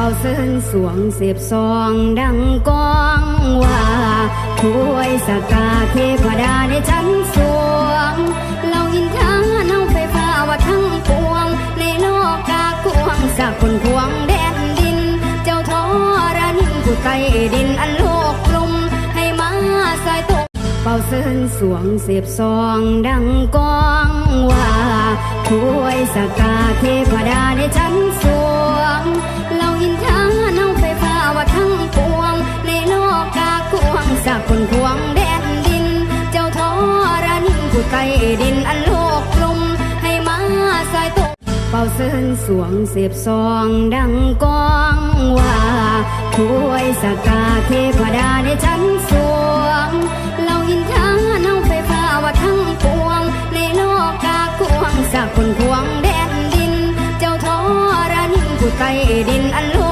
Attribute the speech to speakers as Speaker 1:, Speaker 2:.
Speaker 1: เป่าเส้นสวงเสียบซองดังกองว่าถ้วยสกาเทพดาในชั้นสวง เราอินทาเนาไฟฟ้าว่าทั้งปวง ในโลกกากวงสักคนควงแดนดิน เจ้าทอรานินผู้ใต้ดินอันโลกกลุ่มให้มาสายตกเป่าเส้นสวงเสียบซองดังกองว่าถ้วยสกาเทพดาในชั้นสวง นินผู้ดินอันโลกลุ่มให้มาสายตกเป่าเส้นสวงเสียบซองดังกองว่าถ้วยสกาเทพดาในชั้นสวงเราอินทาเนาไฟฟ้าว่าทั้งปวง ในโลกกากวงสักคนควงแดนดิน เจ้าทอรานินผู้ใต้ดินอันโล